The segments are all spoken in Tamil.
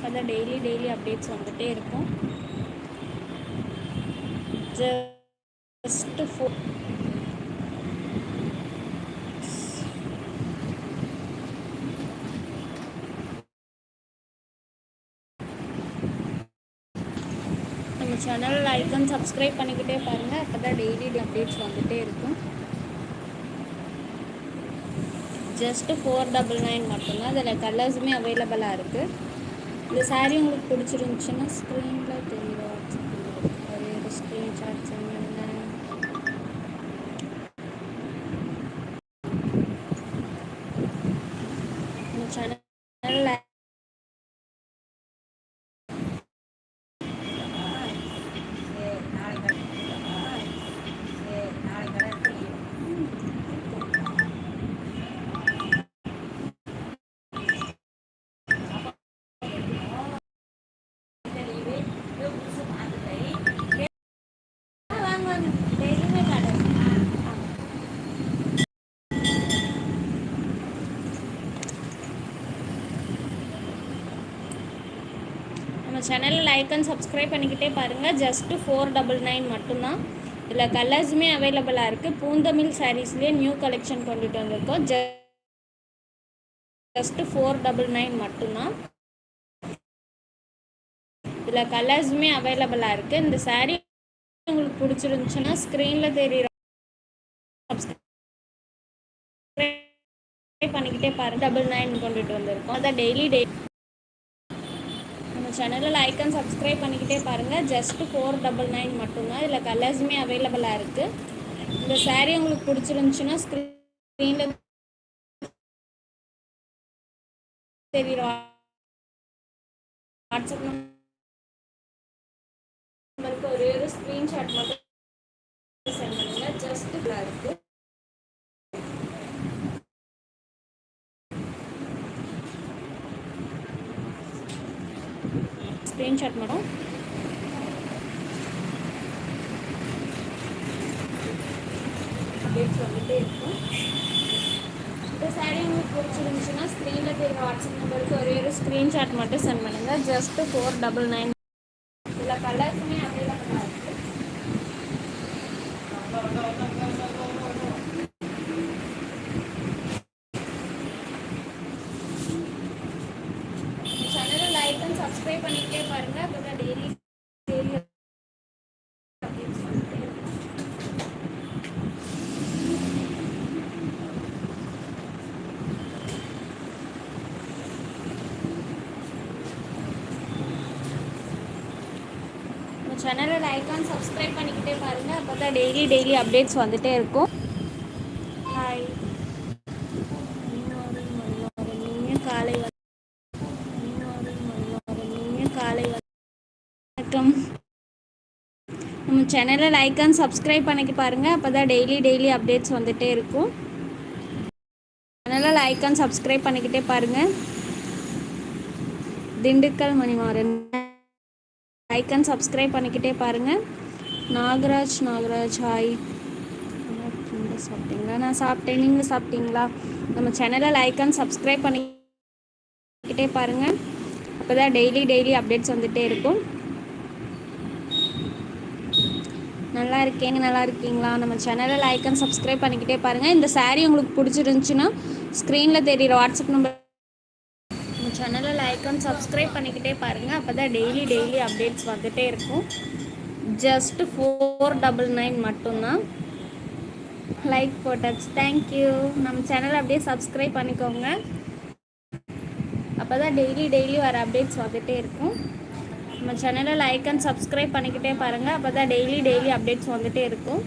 அப்போ தான் டெய்லி டெய்லி அப்டேட்ஸ் வந்துகிட்டே இருக்கும். ஜஸ்ட்டு ஃபோ நம்ம சேனல் ஐக்கன் சப்ஸ்கிரைப் பண்ணிக்கிட்டே பாருங்கள் அப்போ தான் டெய்லி அப்டேட்ஸ் வந்துகிட்டே இருக்கும். ஜஸ்ட்டு ஃபோர் டபுள் நைன் மட்டும்தான். அதில் கலர்ஸுமே அவைலபிளாக இருக்குது இந்த சாரீ உங்களுக்கு பிடிச்சிருந்துச்சுன்னா ஸ்க்ரீனில் தெரியும் ஒரே ஒரு ஸ்க்ரீன்ஷாட் சென்ட் பண்ணுங்க நம்ம நம்ம சேனலில் லைக் அண்ட் சப்ஸ்கிரைப் பண்ணிக்கிட்டே பாருங்கள் ஜஸ்ட்டு ஃபோர் டபுள் நைன் மட்டும்தான். இதில் கலர்ஸுமே அவைலபிளாக இருக்குது பூந்தமிழ் சாரீஸ்லேயே நியூ கலெக்ஷன் கொண்டுட்டு வந்திருக்கோம். ஜஸ்ட்டு ஃபோர் டபுள் நைன் மட்டும்தான். இதில் கலர்ஸுமே அவைலபிளாக இருக்குது இந்த சாரீ உங்களுக்கு பிடிச்சிருந்துச்சுன்னா ஸ்க்ரீனில் தெரியுற பண்ணிக்கிட்டே பாருங்கள் டபுள் நைன் கொண்டுட்டு வந்திருக்கோம். அதான் டெய்லி டெய்லி நம்ம சேனலில் லைக் அண்ட் சப்ஸ்கிரைப் பண்ணிக்கிட்டே பாருங்கள் ஜஸ்ட் ஃபோர் டபுள் நைன் மட்டும்தான். இதில் கலர்ஸுமே அவைலபிளாக இருக்குது இந்த சாரீ உங்களுக்கு பிடிச்சிருந்துச்சுன்னா ஸ்க்ரீனில் தெரியுற வாட்ஸ்அப் நம்பருக்கு ஒரே ஒரு ஸ்க்ரீன்ஷாட் மட்டும் சென்ட் பண்ணுங்கள் ஜஸ்ட் இருக்குது ஸ்க்ரீன்ஷாட் மட்டும் அப்டேட்ஸ் வந்துட்டே இருக்கும் இந்த சாரீ உங்களுக்கு பிடிச்சிருந்துச்சுன்னா ஸ்க்ரீனில் தெரியுற வாட்ஸ்அப் நம்பருக்கு ஒரே ஒரு ஸ்க்ரீன்ஷாட் மட்டும் சென்ட் பண்ணுங்கள் ஜஸ்ட் ஃபோர் டபுள் நைன் இதில் கலர்ஸுமே அவைலபிளாக இருக்குது சேனலை லைக் அண்ட் சப்ஸ்கிரைப் பண்ணிக்கிட்டே பாருங்கள் அப்போ டெய்லி டெய்லி அப்டேட்ஸ் வந்துட்டே சப்ஸ்கிரைப் பண்ணிக்கிட்டே பாருங்கள் அப்போ தான் டெய்லி டெய்லி அப்டேட்ஸ் வந்துட்டே இருக்கும். சேனலை லைக் அண்ட் சப்ஸ்கிரைப் பண்ணிக்க பாருங்கள் அப்போ தான் டெய்லி டெய்லி அப்டேட்ஸ் வந்துகிட்டே இருக்கும். சேனலை லைக் அண்ட் சப்ஸ்கிரைப் பண்ணிக்கிட்டே பாருங்கள் Dindigul Manimaran. Like and subscribe பண்ணிக்கிட்டே பாருங்கள் நாகராஜ் நாகராஜ் ஹாய் சாப்பிட்டீங்களா? நான் சாப்பிட்டேன். நீங்கள் சாப்பிட்டீங்களா? நம்ம சேனலை லைக் அண்ட் சப்ஸ்கிரைப் பண்ணிக்கிட்டே பாருங்கள் அப்போ தான் டெய்லி டெய்லி அப்டேட்ஸ் வந்துகிட்டே இருக்கும். நல்லா இருக்கேங்க நல்லா இருக்கீங்களா நம்ம சேனலை லைக் அண்ட் சப்ஸ்கிரைப் பண்ணிக்கிட்டே பாருங்கள் இந்த சாரீ உங்களுக்கு பிடிச்சிருந்துச்சுன்னா ஸ்க்ரீனில் தெரியுற வாட்ஸ்அப் நம்பர் நம்ம சேனலை லைக் அண்ட் சப்ஸ்கிரைப் பண்ணிக்கிட்டே பாருங்கள் அப்போ தான் டெய்லி டெய்லி அப்டேட்ஸ் வந்துகிட்டே இருக்கும். ஜஸ்ட் ஃபோர் டபுள் நைன் மட்டும்தான். லைக் போட்டாச்சு தேங்க்யூ நம்ம சேனலை அப்படியே சப்ஸ்கிரைப் பண்ணிக்கோங்க. அப்போ தான் டெய்லி டெய்லி வர அப்டேட்ஸ் வந்துகிட்டே இருக்கும். நம்ம சேனலை லைக் அண்ட் சப்ஸ்கிரைப் பண்ணிக்கிட்டே பாருங்கள் அப்போ தான் டெய்லி டெய்லி அப்டேட்ஸ் வந்துகிட்டே இருக்கும்.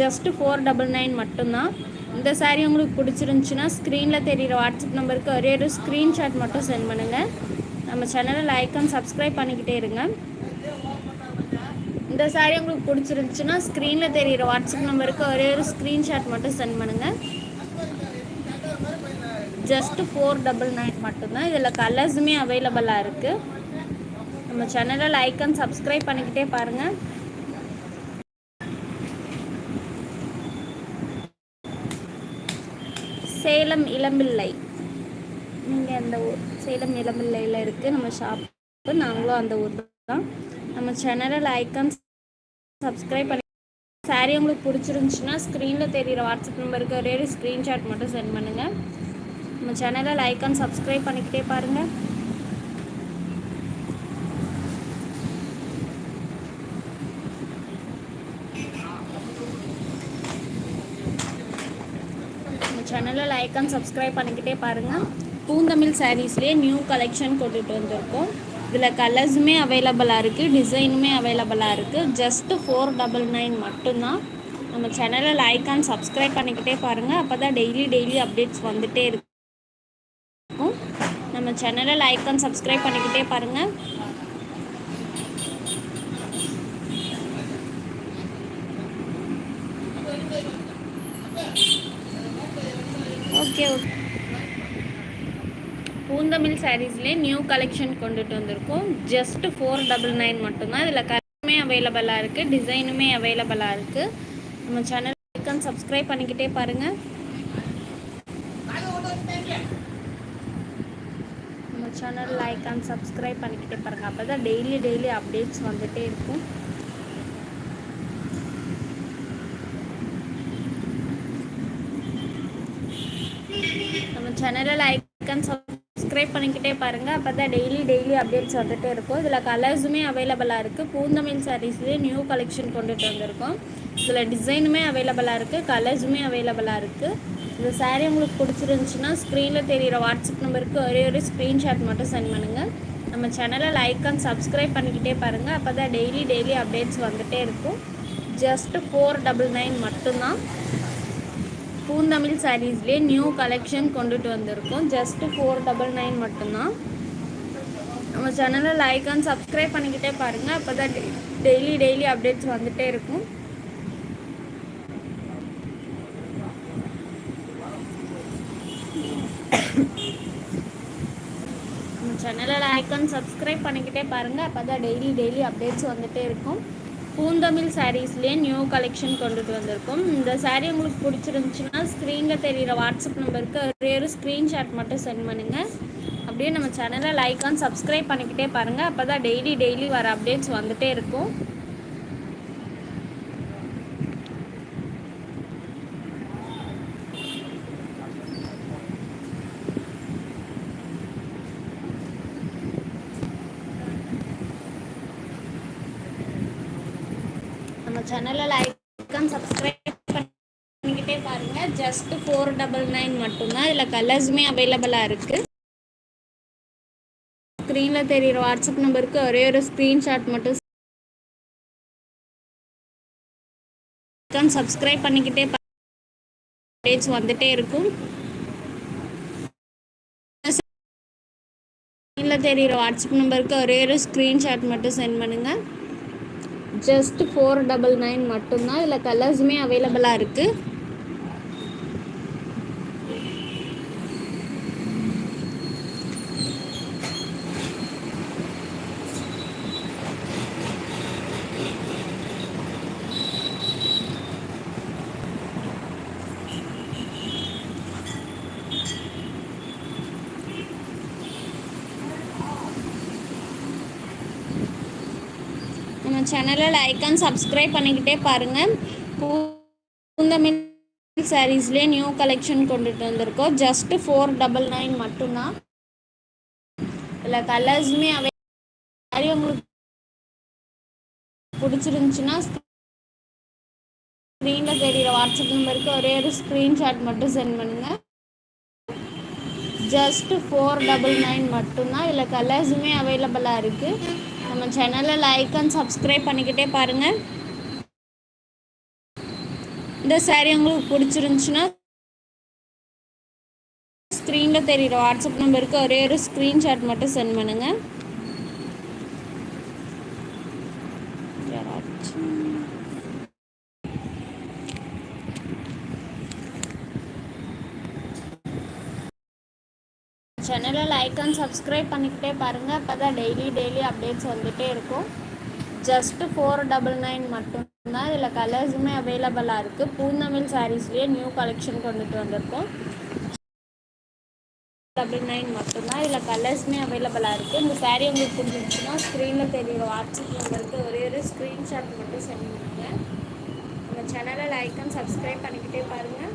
ஜஸ்ட்டு ஃபோர் டபுள் நைன் மட்டும்தான். இந்த சாரீ உங்களுக்கு பிடிச்சிருந்துச்சுன்னா ஸ்க்ரீனில் தெரிகிற வாட்ஸ்அப் நம்பருக்கு ஒரே ஒரு ஸ்க்ரீன்ஷாட் மட்டும் சென்ட் பண்ணுங்கள் நம்ம சேனலை லைக் அண்ட் சப்ஸ்கிரைப் பண்ணிக்கிட்டே இருங்க. இந்த saree உங்களுக்கு பிடிச்சிருந்துச்சுன்னா ஸ்க்ரீனில் தெரிகிற வாட்ஸ்அப் நம்பருக்கு ஒரே ஒரு ஸ்க்ரீன்ஷாட் மட்டும் சென்ட் பண்ணுங்கள் ஜஸ்ட்டு ஃபோர் டபுள் நைன் மட்டும்தான். இதில் கலர்ஸுமே அவைலபிளாக இருக்குது நம்ம சேனலை லைக் அண்ட் சப்ஸ்கிரைப் பண்ணிக்கிட்டே பாருங்கள் சேலம் இளம்பிள்ளை. நீங்கள் அந்த ஊர் சேலம் இளம்பிள்ளையில் இருக்குது நம்ம ஷாப் நாங்களும் அந்த ஊர் தான். நம்ம சேனலை லைக் அண்ட் சப்ஸ்கிரைப் பண்ணி சாரீ உங்களுக்கு பிடிச்சிருந்துச்சுன்னா ஸ்க்ரீனில் தெரிகிற வாட்ஸ்அப் நம்பருக்கு ஒரே ஸ்க்ரீன்ஷாட் மட்டும் சென்ட் பண்ணுங்கள் நம்ம சேனலை லைக் அண்ட் சப்ஸ்கிரைப் பண்ணிக்கிட்டே பாருங்கள் சேனலை லைக் அண்ட் சப்ஸ்கிரைப் பண்ணிக்கிட்டே பாருங்கள் பூந்தமிழ் சாரீஸ்லேயே நியூ கலெக்ஷன் கொண்டுட்டு வந்திருக்கோம். இதில் கலர்ஸுமே அவைலபிளாக இருக்குது டிசைனுமே அவைலபிளாக இருக்குது ஜஸ்ட்டு ஃபோர் டபுள் நைன் மட்டும்தான். நம்ம சேனலை லைக் அண்ட் சப்ஸ்கிரைப் பண்ணிக்கிட்டே பாருங்கள் அப்போ தான் டெய்லி டெய்லி அப்டேட்ஸ் வந்துகிட்டே இருக்கும். நம்ம சேனலை லைக் அண்ட் சப்ஸ்கிரைப் பண்ணிக்கிட்டே பாருங்கள் ஓகே ஓகே. பூந்தமிழ் சாரீஸ்லேயே நியூ கலெக்ஷன் கொண்டுட்டு வந்திருக்கோம். ஜஸ்ட் ஃபோர் டபுள் நைன் மட்டும்தான். இதில் கலருமே அவைலபிளாக இருக்குது டிசைனுமே அவைலபிளாக இருக்குது நம்ம சேனல் லைக் அண்ட் சப்ஸ்கிரைப் பண்ணிக்கிட்டே பாருங்கள் நம்ம சேனல் லைக் அண்ட் சப்ஸ்கிரைப் பண்ணிக்கிட்டே பாருங்கள் அப்போ தான் டெய்லி டெய்லி அப்டேட்ஸ் வந்துகிட்டே இருக்கும். சேனலில் லைக் அண்ட் சப்ஸ்கிரைப் பண்ணிக்கிட்டே பாருங்கள் அப்போ தான் டெய்லி டெய்லி அப்டேட்ஸ் வந்துகிட்டே இருக்கும். இதில் கலர்ஸுமே அவைலபிளாக இருக்குது பூந்தமிழ் சாரீஸ்லேயே நியூ கலெக்ஷன் கொண்டுட்டு வந்திருக்கோம். இதில் டிசைனுமே அவைலபிளாக இருக்குது கலர்ஸுமே அவைலபிளாக இருக்குது இந்த சாரீ உங்களுக்கு பிடிச்சிருந்துச்சின்னா ஸ்க்ரீனில் தெரிகிற வாட்ஸ்அப் நம்பருக்கு ஒரே ஒரு ஸ்க்ரீன்ஷாட் மட்டும் சென்ட் பண்ணுங்கள் நம்ம சேனலை லைக் அண்ட் சப்ஸ்கிரைப் பண்ணிக்கிட்டே பாருங்கள் அப்போ தான் டெய்லி டெய்லி அப்டேட்ஸ் வந்துகிட்டே இருக்கும். ஜஸ்ட்டு ஃபோர் டபுள் நைன் மட்டும்தான். பூந்தமிழ் சாரீஸ்லேயே நியூ கலெக்ஷன் கொண்டுட்டு வந்திருக்கோம். ஜஸ்ட்டு ஃபோர் டபுள் நைன் மட்டும்தான். நம்ம சேனலை லைக் அண்ட் சப்ஸ்கிரைப் பண்ணிக்கிட்டே பாருங்கள் அப்போ தான் டெய்லி டெய்லி அப்டேட்ஸ் வந்துகிட்டே இருக்கும். நம்ம சேனலை லைக் அண்ட் சப்ஸ்கிரைப் பண்ணிக்கிட்டே பாருங்கள் அப்போ தான் டெய்லி டெய்லி அப்டேட்ஸ் வந்துகிட்டே இருக்கும். பூந்தமிழ் சாரீஸ்லேயே நியூ கலெக்ஷன் கொண்டுட்டு வந்திருக்கோம். இந்த சாரீ உங்களுக்கு பிடிச்சிருந்துச்சுன்னா ஸ்க்ரீனில் தெரிகிற வாட்ஸ்அப் நம்பருக்கு ஒரே ஒரு ஸ்க்ரீன்ஷாட் மட்டும் சென்ட் பண்ணுங்கள் அப்படியே நம்ம சேனலை லைக் அண்ட் சப்ஸ்கிரைப் பண்ணிக்கிட்டே பாருங்கள் அப்போ தான் டெய்லி டெய்லி வர அப்டேட்ஸ் வந்துகிட்டே இருக்கும். சேனலை லைக் அண்ட் சப்ஸ்கிரைப் பண்ணிக்கிட்டே பாருங்கள் ஜஸ்ட் ஃபோர் டபுள் நைன் மட்டும்தான். இதில் கலர்ஸுமே அவைலபிளாக இருக்குது ஸ்க்ரீனில் தெரிகிற வாட்ஸ்அப் நம்பருக்கு ஒரே ஒரு ஸ்க்ரீன்ஷாட் மட்டும் சப்ஸ்கிரைப் பண்ணிக்கிட்டே அப்டேட்ஸ் வந்துட்டே இருக்கும். ஸ்க்ரீனில் தெரிகிற வாட்ஸ்அப் நம்பருக்கு ஒரே ஒரு ஸ்க்ரீன்ஷாட் மட்டும் சென்ட் பண்ணுங்கள் ஜஸ்ட் ஃபோர் டபுள் நைன் மட்டும்தான். இதில் கலர்ஸுமே அவைலபிளாக இருக்குது நம்ம சேனலை லைக் அண்ட் சப்ஸ்கிரைப் பண்ணிக்கிட்டே பாருங்கள் பூந்தமிழ் சாரீஸ்லேயே நியூ கலெக்ஷன் கொண்டுட்டு வந்திருக்கோம். ஜஸ்ட்டு ஃபோர் டபுள் நைன் மட்டும்தான். இதில் கலர்ஸுமே அவை சாரி உங்களுக்கு பிடிச்சிருந்துச்சுன்னா ஸ்க்ரீனில் தெரிகிற வாட்ஸ்அப் நம்பருக்கு ஒரே ஒரு ஸ்க்ரீன்ஷாட் மட்டும் சென்ட் பண்ணுங்கள் ஜஸ்ட் ஃபோர் டபுள் நைன் மட்டும்தான். இதில் கலர்ஸுமே அவைலபிளாக இருக்குது நம்ம சேனலை லைக் அண்ட் சப்ஸ்கிரைப் பண்ணிக்கிட்டே பாருங்கள் இந்த சாரீ உங்களுக்கு பிடிச்சிருந்துச்சுன்னா ஸ்க்ரீனில் தெரியுற வாட்ஸ்அப் நம்பருக்கு ஒரே ஒரு ஸ்க்ரீன்ஷாட் மட்டும் சென்ட் பண்ணுங்கள் சேனலை லைக் அண்ட் சப்ஸ்கிரைப் பண்ணிக்கிட்டே பாருங்கள் அப்போ தான் டெய்லி டெய்லி அப்டேட்ஸ் வந்துகிட்டே இருக்கும். ஜஸ்ட்டு ஃபோர் டபுள் நைன் மட்டும்தான். இதில் கலர்ஸுமே அவைலபிளாக இருக்குது பூந்தமிழ் சாரீஸ்லேயே நியூ கலெக்ஷன் கொண்டுட்டு வந்திருக்கோம். டபுள் நைன் மட்டும்தான். இதில் கலர்ஸுமே அவைலபிளாக இருக்குது இந்த சாரீ உங்களுக்கு பிடிச்சிருந்துச்சுன்னா ஸ்க்ரீனில் தெரியுற வாட்ஸ்அப் நம்பருக்கு ஒரே ஒரு ஸ்க்ரீன்ஷாட் மட்டும் சென்ட் பண்ணுங்கள் நம்ம சேனலை லைக் அண்ட் சப்ஸ்கிரைப் பண்ணிக்கிட்டே பாருங்கள்